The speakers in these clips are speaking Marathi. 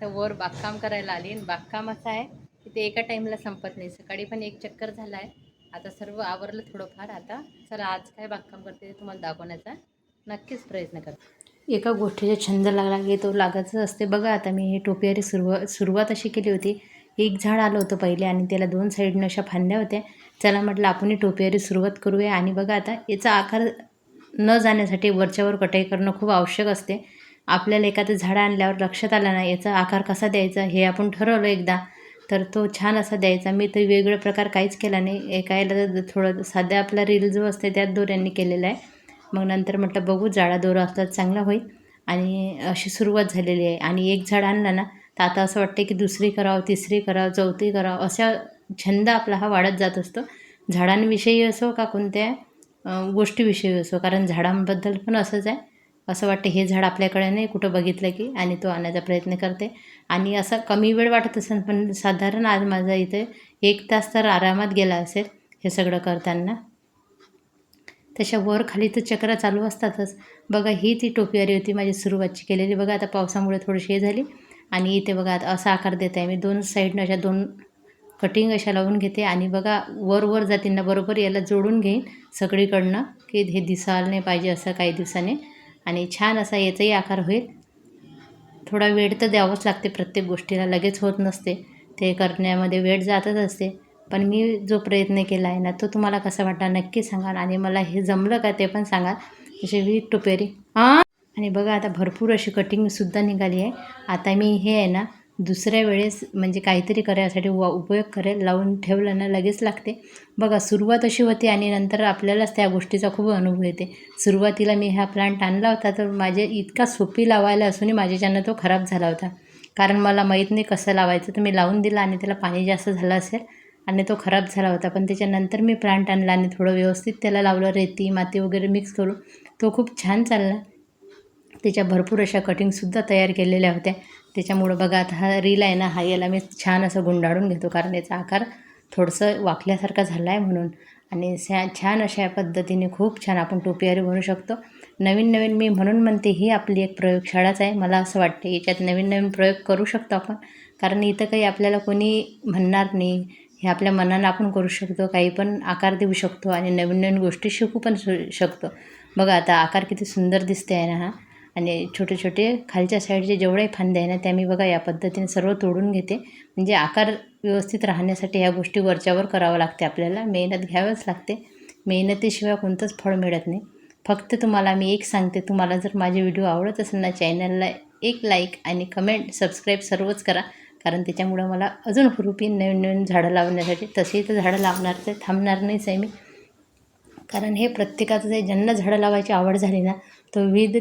तर वर बागकाम करायला आली आणि बागकाम असं आहे की ते एका टाईमला संपत नाही. सकाळी पण एक चक्कर झाला आहे आता सर्व आवरलं थोडंफार. आता चला आज काय बागकाम करते ते तुम्हाला दाखवण्याचा नक्कीच प्रयत्न करते. एका गोष्टीचा छंद लागला की तो लागायचं असते. बघा आता मी हे टोपियारी सुरुवात सुरुवात अशी केली होती. एक झाड आलं होतं पहिले आणि त्याला दोन साईडनं अशा फांद्या होत्या. चला म्हटलं आपण टोपियारी सुरुवात करूया. आणि बघा आता याचा आकार न जाण्यासाठी वरच्यावर कटाई करणं खूप आवश्यक असते. आपल्याला एखादं झाडं आणल्यावर लक्षात आलं ना याचा आकार कसा द्यायचा हे आपण ठरवलं एकदा. तर तो छान असा द्यायचा. मी तर वेगळं प्रकार काहीच केला नाही. एका याला थोडं साध्या आपला रील जो असते त्यात दोऱ्यांनी केलेला आहे. मग नंतर म्हटलं बघू जाडा दोरा असतात चांगला होईल. आणि अशी सुरुवात झालेली आहे. आणि एक झाड आणलं ना तर आता असं वाटतं की दुसरी करावं तिसरी करावं चौथी करावं असा छंद आपला हा वाढत जात असतो. झाडांविषयी असो का कोणत्या गोष्टीविषयी असो कारण झाडांबद्दल पण असंच आहे. असं वाटतं हे झाड आपल्याकडे नाही कुठं बघितलं की आणि तो आणायचा प्रयत्न करते. आणि असा कमी वेळ वाटत असेल पण साधारण आज माझा इथे एक तास तर आरामात गेला असेल हे सगळं करताना. तशा वर खाली तर चक्र चालू असतातच. बघा ही ती टोपियारी होती माझी सुरुवातची केलेली. बघा आता पावसामुळे थोडीशी हे झाली. आणि इथे बघा आता असा आकार देत आहे. मी दोन साईडनं अशा दोन कटिंग अशा लावून घेते. आणि बघा वर वर जातींना बरोबर याला जोडून घेईन सगळीकडनं की हे दिसायला नाही पाहिजे असं काही दिवसाने. आणि छान असा याचाही आकार होईल. थोडा वेळ तर द्यावंच लागते प्रत्येक गोष्टीला लगेच होत नसते. ते करण्यामध्ये वेळ जातच असते. पण मी जो प्रयत्न केला आहे ना तो तुम्हाला कसा वाटला नक्की सांगाल आणि मला हे जमलं का ते पण सांगाल. जसे वीट टोपेरी हां आणि बघा आता भरपूर अशी कटिंगसुद्धा निघाली आहे. आता मी हे आहे ना दुसऱ्या वेळेस म्हणजे काहीतरी करायसाठी वा उपयोग करेल लावून ठेवलं ना लगेच लागते. बघा सुरुवात अशी होती आणि नंतर आपल्यालाच त्या गोष्टीचा खूप अनुभव येते. सुरुवातीला मी हा प्लांट आणला होता तर माझे इतका सोपी लावायला असूनही माझ्याच्यानं तो खराब झाला होता. कारण मला माहीत नाही कसं लावायचं तर मी लावून दिला आणि त्याला पाणी जास्त झालं असेल आणि तो खराब झाला होता. पण त्याच्यानंतर मी प्लांट आणला आणि थोडं व्यवस्थित त्याला लावलं रेती माती वगैरे मिक्स करून. तो खूप छान चालला. त्याच्या भरपूर अशा कटिंगसुद्धा तयार केलेल्या होत्या. त्याच्यामुळं बघा आता हा रील आहे ना हा याला मी छान असं गुंडाळून घेतो कारण याचा आकार थोडंसं वाकल्यासारखा झाला आहे म्हणून. आणि छा छान अशा पद्धतीने खूप छान आपण टोपियारी बनवू शकतो. नवीन नवीन मी म्हणून म्हणते ही आपली एक प्रयोगशाळाच आहे. मला असं वाटते याच्यात नवीन नवीन प्रयोग करू शकतो आपण. कारण इथं काही आपल्याला कोणी म्हणणार नाही. हे आपल्या मनानं आपण करू शकतो काही पण आकार देऊ शकतो आणि नवीन नवीन गोष्टी शिकू पण शकतो. बघा आता आकार किती सुंदर दिसते आहे ना हा. आणि छोटे छोटे खालच्या साईडचे जेवढेही फांदे आहे ना त्या मी बघा या पद्धतीने सर्व तोडून घेते. म्हणजे आकार व्यवस्थित राहण्यासाठी ह्या गोष्टी वरच्यावर करावं लागते आपल्याला. मेहनत घ्यावंच लागते. मेहनतीशिवाय कोणतंच फळ मिळत नाही. फक्त तुम्हाला मी एक सांगते तुम्हाला जर माझे व्हिडिओ आवडत असेल ना चॅनलला एक लाईक आणि कमेंट सबस्क्राईब सर्वच करा. कारण त्याच्यामुळं मला अजून हुरूपी नवीन नवीन झाडं लावण्यासाठी तसेही तर झाडं लावणार तर थांबणार नाहीच आहे मी. कारण हे प्रत्येकाचं जे ज्यांना झाडं लावायची आवड झाली ना तो विविध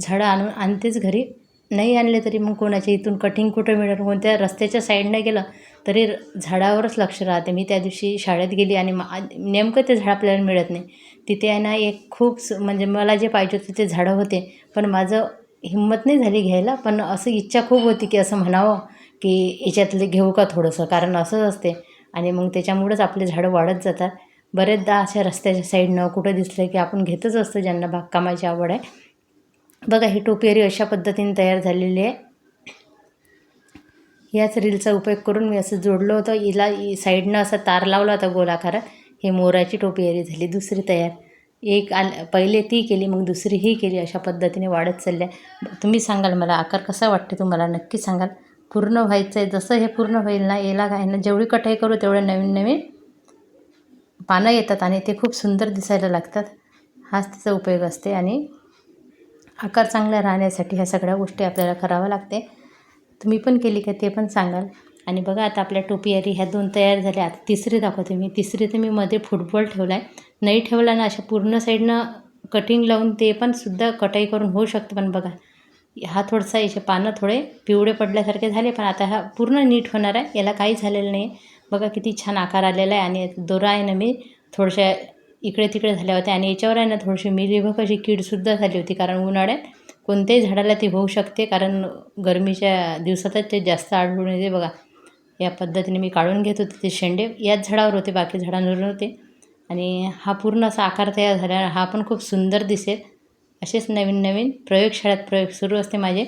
झाडं आणून आणतेच घरी. नाही आणले तरी मग कोणाच्या इथून कटिंग कुठं मिळणार कोणत्या रस्त्याच्या साईडनं गेलं तरी र- झाडावरच लक्ष राहते. मी त्या दिवशी शाळेत गेली आणि मा नेमकं ते झाड आपल्याला मिळत नाही. तिथे आहे ना एक खूप स- म्हणजे मला जे पाहिजे होते ते झाडं होते. पण माझं हिंमत नाही झाली घ्यायला. पण असं इच्छा खूप होती की असं म्हणावं की याच्यातले घेऊ का थोडंसं? कारण असंच असते. आणि मग त्याच्यामुळंच आपले झाडं वाढत जातात. बरेचदा अशा रस्त्याच्या साईडनं कुठं दिसलं की आपण घेतच असतो. ज्यांना बागकामाची आवड आहे. बघा ही टोपियारी अशा पद्धतीने तयार झालेली आहे. याच रीलचा उपयोग करून मी असं जोडलं होतं. हिला साईडनं असा तार लावला होता गोलाकारात. हे मोराची टोपियारी झाली दुसरी तयार. एक आल पहिले ती केली मग दुसरी ही केली अशा पद्धतीने वाढत चालल्या. तुम्ही सांगाल मला आकार कसा वाटते तुम्हाला? नक्की सांगाल. पूर्ण व्हायचं आहे. जसं हे पूर्ण होईल ना याला काय ना जेवढी कटाई करू तेवढं नवीन नवीन पानं येतात आणि ते खूप सुंदर दिसायला लागतात. हाच तिचा उपयोग असते आणि आकार चांगला राहण्यासाठी ह्या सगळ्या गोष्टी आपल्याला कराव्या लागते. तुम्ही पण केली का ते पण सांगाल. आणि बघा आता आपल्या टोपियारी ह्या दोन तयार झाल्या. आता तिसरी दाखवते मी तिसरी तर मी मध्ये फुटबॉल ठेवला आहे नाही ठेवला ना अशा पूर्ण साईडनं कटिंग लावून ते पण सुद्धा कटाई करून होऊ शकतं. पण बघा हा थोडासा याचे पानं थोडे पिवळे पडल्यासारखे झाले. पण आता हा पूर्ण नीट होणार आहे. याला काही झालेलं नाही. बघा किती छान आकार आलेला आहे. आणि दोरा आहे ना मी थोडशा इकडे तिकडे झाल्या होत्या आणि याच्यावर आहे ना थोडीशी मिलीबग अशी कीडसुद्धा झाली होती. कारण उन्हाळ्यात कोणत्याही झाडाला ती होऊ शकते. कारण गरमीच्या दिवसातच ते जास्त आढळून येते. बघा या पद्धतीने मी काढून घेत होते ते शेंडे. याच झाडावर होते बाकी झाडांवर नव्हते. आणि हा पूर्ण असा आकार तयार झाला हा पण खूप सुंदर दिसेल. असेच नवीन नवीन प्रयोगशाळेत प्रयोग सुरू असते माझे.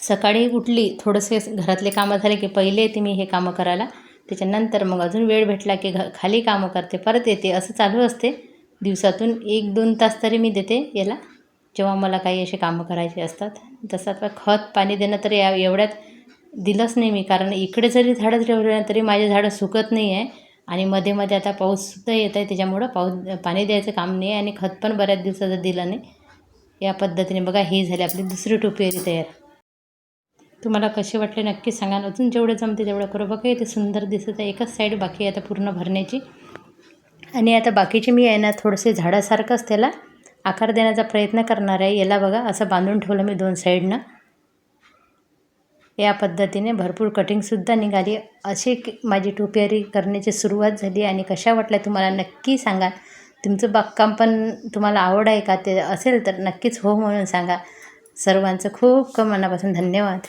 सकाळी उठली थोडंसे घरातले कामं झाले की पहिले येते मी हे कामं करायला त्याच्यानंतर मग अजून वेळ भेटला की घ खाली कामं करते परत येते असं चालू असते. दिवसातून एक दोन तास तरी मी देते याला. जेव्हा मला काही असे कामं करायचे असतात. तसं आता खत पाणी देणं तर या एवढ्यात दिलंच नाही मी. कारण इकडे जरी झाडं ठेवले ना तरी माझे झाडं सुकत नाही आहे. आणि मध्ये मध्ये आता पाऊससुद्धा येत आहे. त्याच्यामुळं पाऊस पाणी द्यायचं काम नाही आहे. आणि खत पण बऱ्याच दिवसाचं दिलं नाही. या पद्धतीने बघा ही झाली आपली दुसरी टोपियरी तयार. तुम्हाला कसे वाटले नक्की सांगा अजून जेवढं जमते तेवढं करू. बघा इथे सुंदर दिसत आहे. एकच साईड बाकी आहे आता पूर्ण भरण्याची. आणि आता बाकीचे मी आहे ना थोडेसे झाडासारखंच त्याला आकार देण्याचा प्रयत्न करणार आहे. याला बघा असं बांधून ठेवलं मी दोन साईडनं या पद्धतीने भरपूर कटिंगसुद्धा निघाली. अशी की माझी टोपियारी करण्याची सुरुवात झाली. आणि कशा वाटल्या तुम्हाला नक्की सांगा तुमचं बागकाम पण तुम्हाला आवड आहे का? ते असेल तर नक्कीच हो म्हणून सांगा. सर्वांचं खूप मनापासून धन्यवाद.